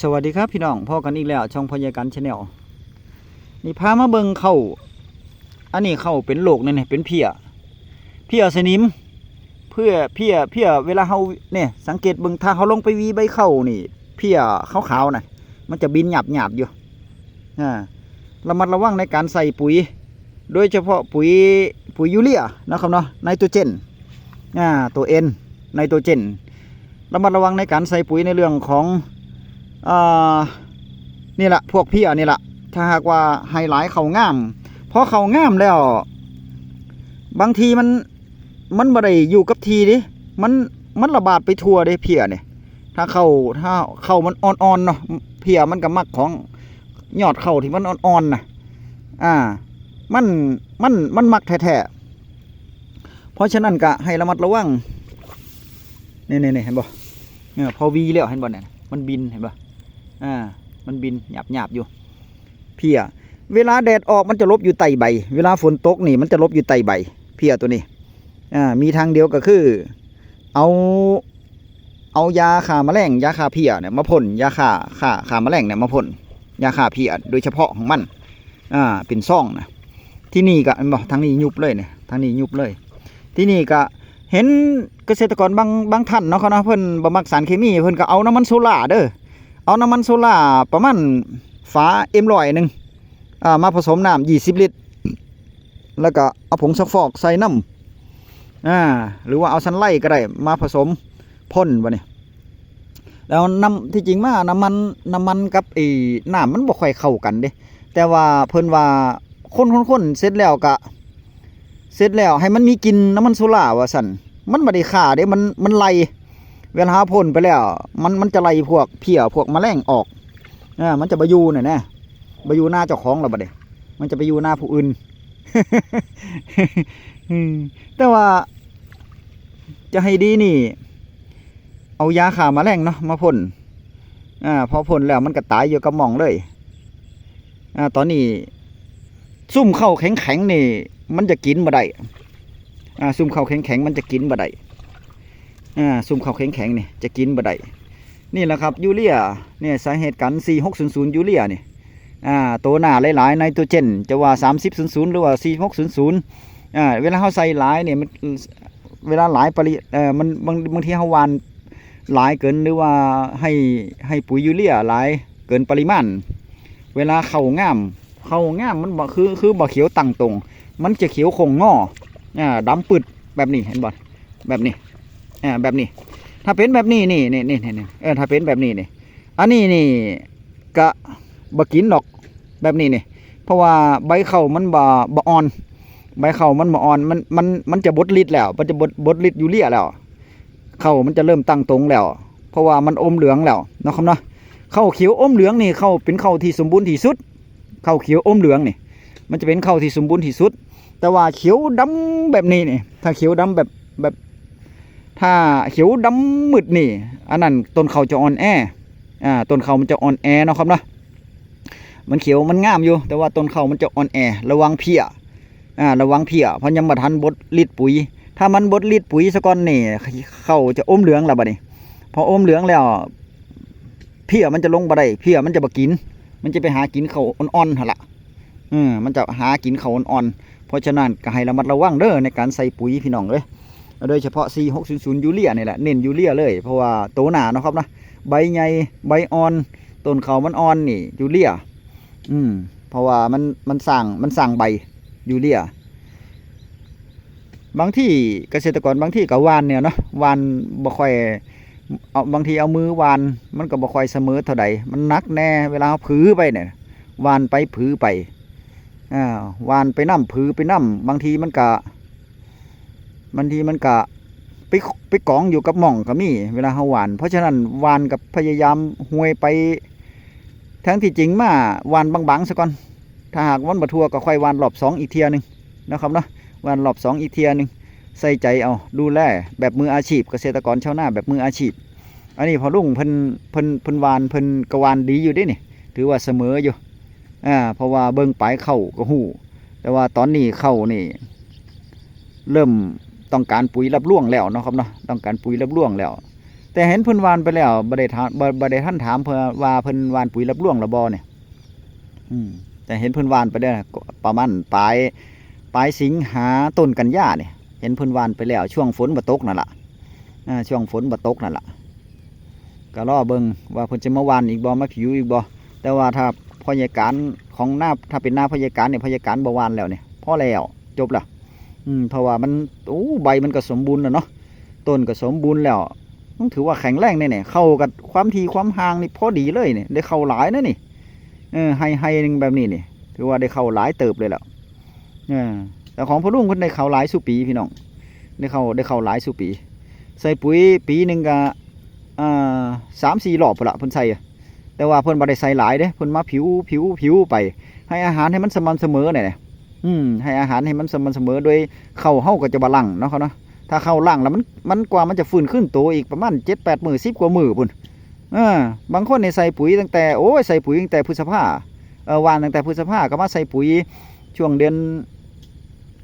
สวัสดีครับพี่น้องพ่อกันอีกแล้ว ช่องพยากันชาแนลนี่พามาเบิงเข้าอันนี้เข้าเป็นโรคนี่เป็นเพียเพียสนิม เพื่อเพียเพียเวลาเฮาเนี่ยสังเกตเบิงถ้าเขาลงไปวีใบเข้านี่ เพียขาวๆน่ะมันจะบินหยาบหยาบอยู่อ่าระมัดระวังในการใส่ปุ๋ย โดยเฉพาะปุ๋ยปุ๋ยยูเรียนะครับเนาะไนโตรเจนอ่าตัวเอ็นไนโตรเจนระมัดระวังในการใส่ปุ๋ยในเรื่องของ นี่แหละพวกเพี้ยนี่แหละถ้าหากว่าไฮไลท์เขางามพอเขางามแล้ว บางทีมันมันบ่ได้อยู่กับทีดิมันมันระบาดไปทั่วเด้เพียเนี่ยถ้าเขาถ้าเขามันอ่อนๆเนาะเพียมันก็มักของยอดเขาที่มันอ่อนๆนะอ่า มันมันมันมักแท้ๆเพราะฉะนั้นก็ให้ระมัดระวังเนี่นี่นี่เห็นบ่เนี่ยพอวีแล้วเห็นบ่เนี่ยมันบินเห็นปะ อ่ามันบินหยาบหยาบอยู่เพียเวลาแดดออกมันจะลบอยู่ไตใบ เวลาฝนตกนี่มันจะลบอยู่ไตใบ เพียตัวนี้อ่ามีทางเดียวก็คือ เอาเอายาฆ่าแมลงยาฆ่าเพียเนี่ยมาพ่นยาฆ่าฆ่าฆ่าแมลงเนี่ยมาพ่นยาฆ่าเพียโดยเฉพาะของมันอ่าเป็นซ่องนะที่นี่ก็บอกทางนี้ยุบเลยเนี่ยทางนี้ยุบเลย ที่นี่ก็เห็นเกษตรกรบางบางท่านเนาะเขาเนาะเพิ่นบ่มักสารเคมีเพิ่นก็เอาน้ำมันโซล่าเด้อ เอาน้ำมันโซล่าประมาณฝาเอ็มร้อยหนึ่งอ่ามาผสมน้ำยี่สิบลิตร แล้วก็เอาผงซักฟอกใส่น้ำอ่าหรือว่าเอาซันไลท์ก็ได้มาผสมพ่นบ่เนี่ยแล้วน้ำที่จริงมาน้ำมันน้ำมันกับไอ้น้ำมันบ่ค่อยเข้ากันเด้แต่ว่าเพิ่นว่าคนๆๆเสร็จแล้วก็เสร็จแล้วให้มันมีกินน้ำมันโซล่าว่าสั่นมันไม่ได้ฆ่าเด้มันมันไล่ เวลาพ่นไปแล้ว มันมันจะไล่พวกเพี้ยพวกมแมลงออกอ่ามันจะไปอยู่เนี่ยนะไปอยู่หน้าเจ้าของเราบัดเดมันจะไปอยู่หน้าผู้อื่นแต่ว่า จะให้ดีนี่ เอายาฆ่าแมลงเนาะมาพ่นอ่าพอพ่นแล้วมันก็ตายอยู่กับหม่องเลยอ่าตอนนี้ซุ่มเข้าแข็งๆนี่ มันจะกินบ่ได้อ่าซุ่มเข้าแข็งๆมันจะกินบ่ได้ อ่าซุ่มเขาแข็งๆนี่จะกินบ่ได้นี่แหละครับยูเรียเนี่ยสาเหตุกัน4600ยูเรียนี่อ่าตัวหน้าหลายๆไนโตรเจนจะว่า 3000 หรือว่า 4600อ่าเวลาเขาใส่หลายเนี่ยมันเวลาหลายปริเอ่อมันบางบางทีเขาวานหลายเกินหรือว่าให้ให้ปุ๋ยยูเรียหลายเกินปริมาณเวลาเข้างามเข่าง่ามมันบ่คือคือบ่เขียวตั้งตรง มันจะเขียวคงงออ่าดำปึดแบบนี้เห็นบ่แบบนี้ อ่าแบบนี้ ถ้าเป็นแบบนี้นี่นี่นี่นี่เออถ้าเป็นแบบนี้นี่อันนี้นี่กะบกินดอกแบบนี้นี่เพราะว่าใบเข่ามันบ่บ่อ่อน ใบเข่ามันบ่อ่อนมันมันมันจะบดฤทธิ์แล้ว มันจะบดบดฤทธิ์ยูเรียแล้วเข่ามันจะเริ่มตั้งตรงแล้ว เพราะว่ามันอมเหลืองแล้วนะครับเนาะเข้าเขียวอมเหลืองนี่เข้าเป็นเข้าที่สมบูรณ์ที่สุด เข้าเขียวอมเหลืองนี่มันจะเป็นเข้าที่สมบูรณ์ที่สุด แต่ว่าเขียวดำแบบนี้นี่ถ้าเขียวดำแบบแบบ ถ้าเขียวดำมืดนี่ อันนั้นต้นเขาจะอ่อนแอ อ่า ต้นเขามันจะอ่อนแอเนาะครับเนาะ มันเขียวมันงามอยู่ แต่ว่าต้นเขามันจะอ่อนแอ ระวังเพี้ย อ่า ระวังเพี้ย เพราะยังบัทันบดลิดปุ๋ย ถ้ามันบดลิดปุ๋ยสะก่อนนี่ เขาจะอมเหลืองแล้วบัดนี้ พออมเหลืองแล้ว เพี้ยมันจะลงบ่ได้ เพี้ยมันจะบ่กิน มันจะไปหากินเขาอ่อนๆหั่นละอืมมันจะหากินเขาอ่อนๆ เพราะฉะนั้นก็ให้ระมัดระวังเด้อในการใส่ปุ๋ยพี่น้องเลย โดยเฉพาะ 4600 ยูเรียนี่แหละเน้นยูเรียเลยเพราะว่าโตหนาเนาะครับนะใบใหญ่ใบอ่อนต้นเขามันอ่อนนี่ยูเรียอืมเพราะว่ามันมันสั่งมันสั่งใบยูเรีย บางที่เกษตรกรบางที่ก็วานเนี่ยเนาะวานบ่ค่อยเอาบางทีเอามือวานมันก็บ่ค่อยเสมอเท่าใดมันนักแน่เวลาเอาผือไปเนี่ยวานไปผือไปอ่าวานไปน้ำผือไปน้ำบางทีมันกะ บางทีมันกะไปไปกองอยู่กับหม่องก็มีเวลาเขาหวาน เพราะฉะนั้นวานกับพยายามห่วยไปทั้งที่จริงมาวานบางๆซะก่อน ถ้าหากวันบัทัวก็ค่อยวานรอบสองอีกเทียหนึงนะครับเนาะวานรอบสองอีกเทียหนึงใส่ใจเอาดูแลแบบมืออาชีพ เกษตรกรชาวนาแบบมืออาชีพ อันนี้พอลุงเพิ่นเพิ่นเพิ่นวานเพิ่นกวานดีอยู่ด้นี่ถือว่าเสมออยู่อ่าเพราะว่าเบิ่งปลายเข้าก็หูแต่ว่าตอนนี้เข้านี่ เริ่ม ต้องการปุ๋ยรับร่วงแล้วเนาะครับเนาะต้องการปุ๋ยรับร่วงแล้ว แต่เห็นเพิ่นวานไปแล้วบ่ได้ถามบ่บ่ได้ท่านถามเพิ่นว่าเพิ่นวานปุ๋ยรับร่วงระบ่เนี่ยอืมแต่เห็นเพิ่นวานไปแล้วประมาณปลายปลายสิงหาต้นกันยาเนี่ยเห็นเพิ่นวานไปแล้ว ช่วงฝนบ่ตกนั่นล่ะช่วงฝนบ่ตกนั่นล่ะก็รอเบิ่งว่าเพิ่นจะมาวานอีกบ่มาผิวอีกบ่แต่ว่าถ้าพยาการของหน้าถ้าเป็นหน้าพยาการเนี่ยพยาการบ่วานแล้วเนี่ยพอแล้วจบละ อืมเพราะว่ามันโอ้ใบมันก็สมบูรณ์แล้วเนาะต้นก็สมบูรณ์แล้วต้องถือว่าแข็งแรงเนี่ยเข้ากับความทีความห่างนี่พอดีเลยเนี่ยได้เข้าหลายนะนี่เออให้ให้หนึ่งแบบนี้นี่ถือว่าได้เข้าหลายเติบเลยแล้วเออแต่ของพ่อลุงเพิ่นได้เข้าหลายสุปีพี่น้องได้เข้าได้เข้าหลายสุปี ใส่ปุ๋ยปีหนึ่งก็อ่าสามสี่รอบพุ่นละเพิ่นใส่แต่ว่าเพิ่นบ่ได้ใส่หลายเด้เพิ่นมาผิวผิวผิวไป ให้อาหารให้มันสม่ำเสมอหน่อย อืมให้อาหารให้มันสม่ำเสมอโดยเข้าเฮาก็จะบ่ลังเนาะเขาเนาะถ้าเข้าลังแล้วมันมันกว่ามันจะฟื้นขึ้นตัวอีกประมาณ7 8มื้อ10กว่ามื้อพุ่นเออบางคนในใส่ปุ๋ยตั้งแต่โอ้ยใส่ปุ๋ยตั้งแต่พฤษภาเออวานตั้งแต่พฤษภาก็มาใส่ปุ๋ยช่วงเดือน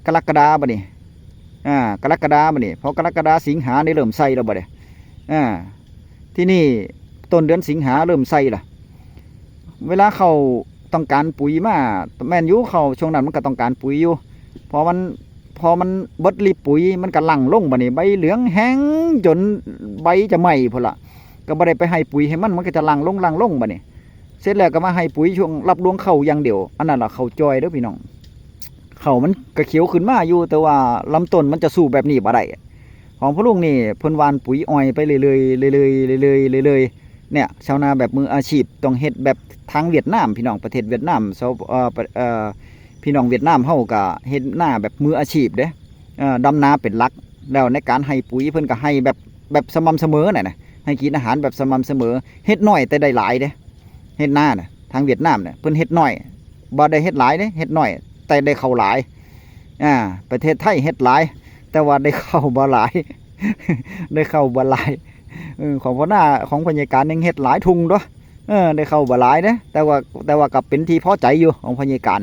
กรกฎาบ่นี่อ่ากรกฎาบ่นี่พอกรกฎาสิงหานี่เริ่มใส่แล้วบ่เด้อ่าที่นี่ต้นเดือนสิงหาเริ่มใส่ละเวลาเขา ต้องการปุ๋ยมาแม่นยูเขาช่วงนั้นมันก็ต้องการปุ๋ยอยู่พอมันพอมันบดรีปุ๋ยมันก็หลั่งลงบ่นี่ใบเหลืองแห้งจนใบจะไหม้พุ่นละก็บ่ได้ไปให้ปุ๋ยให้มันมันก็จะหลั่งลงหลั่งลงบัดนี้เสร็จแล้วก็มาให้ปุ๋ยช่วงรับรวงเข้าอย่างเดียวอันนั้นล่ะเข้าจอยเด้อพี่น้องเข้ามันก็เขียวขึ้นมาอยู่ แต่ว่าลำต้นมันจะสู้แบบนี้บ่ได้ของพ่อลุงนี่เพิ่นวานปุ๋ยอ้อยไปเรื่อยๆเรื่อยๆเรื่อยๆเรื่อยๆ เนี่ยชาวนาแบบมืออาชีพต้องเฮ็ดแบบทางเวียดนาม พี่น้องประเทศเวียดนามเซาเอ่อเอ่อพี่น้องเวียดนามเฮาก็เฮ็ดหน้าแบบมืออาชีพเด้เอ่อดำนาเป็นหลัก แล้วในการให้ปุ๋ยเพิ่นก็ให้แบบแบบสม่ำเสมอน่ะนะให้กินอาหารแบบสม่ำเสมอเฮ็ดน้อยแต่ได้หลายเด้เฮ็ดหน้าน่ะทางเวียดนามเนี่ยเพิ่นเฮ็ดน้อยบ่ได้เฮ็ดหลายเด้เฮ็ดน้อยแต่ได้เข้าหลายอ่าประเทศไทยเฮ็ดหลาย แต่ว่าได้เข้าบ่หลาย ได้เข้าบ่หลาย ของพ่อหน้าของพยาการยังเฮ็ดหลายทุงด้อเออได้เข้าบ่หลายเด้แต่ว่าแต่ว่ากับเป็นที่พอใจอยู่ของพยาการ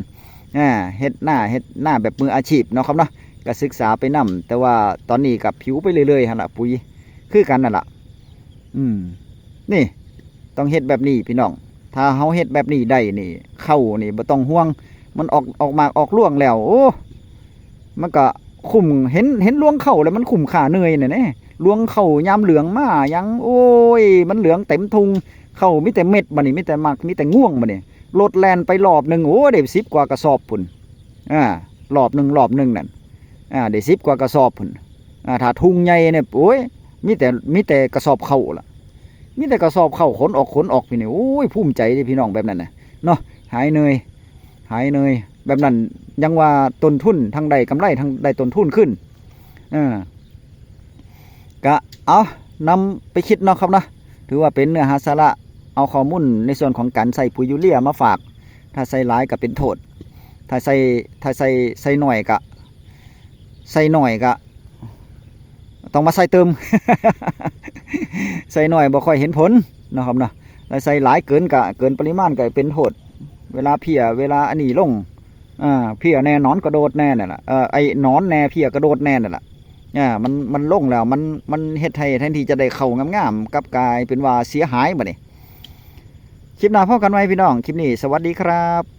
อ่าเฮ็ดหน้าเฮ็ดหน้าแบบมืออาชีพเนาะครับเนาะก็ศึกษาไปนํแต่ว่าตอนนี้กับผิวไปเรื่อยๆหั่นล่ะปุ๋ยคือกันนั่นแหละอืม นี่ ต้องเฮ็ดแบบนี้พี่น้อง ถ้าเฮาเฮ็ดแบบนี้ได้นี่ เข้านี่บ่ต้องห่วง มันออกออกมาออกร่วงแล้ว โอ้ มันก็คุ้มเห็นเห็นล่วงเข้าแล้วมันคุ้มค่าเหนื่อยน่ะแน่ ลวงเข้ายามเหลืองมายัง โอ้ย มันเหลืองเต็มทุงเข้ามีแต่เม็ดบัดนี้มีแต่หมักมีแต่ง่วงบัดนี้รถแลนไปรอบหนึ่งโอ้ได้10กว่ากระสอบพุ่นอ่ารอบหนึ่งรอบหนึ่งนั่นอ่าได้10กว่ากระสอบพุ่นอ่าถ้าทุงใหญ่เนี่ยโอ้ยมีแต่มีแต่กระสอบเข้าล่ะมีแต่กระสอบเข้าขนออกขนออกพี่นี่โอ้ยภูมิใจเลยพี่น้องแบบนั้นนะเนาะหายเหนื่อยหายเหนื่อยแบบนั้นยังว่าต้นทุนทางใดกำไรทางใดต้นทุนขึ้นเออ กะเอานำไปคิดเนาะครับนะถือว่าเป็นเนื้อหาสาระเอาข้อมูลในส่วนของการใส่ปุ๋ยยูเรียมาฝาก ถ้าใส่หลายก็เป็นโทษ ถ้าใส่ถ้าใส่ใส่หน่อยก็ใส่หน่อยก็ต้องมาใส่เติม ใส่หน่อยบ่ค่อยเห็นผลนะครับเนาะแล้วใส่หลายเกินกะเกินปริมาณก็เป็นโทษ เวลาเพียเวลาอันนี้ลงอ่าเพียแน่นอนกระโดดแน่นั่แหละเออไอ้นอนแน่เพียกระโดดแน่นั่แหละ อ่ามันมันลงแล้วมันมันเฮ็ดให้แทนที่จะได้เข้างามๆกับกลายเป็นว่าเสียหายบ่นี่คลิปหน้าพบกันไว้พี่น้อง คลิปนี้ สวัสดีครับ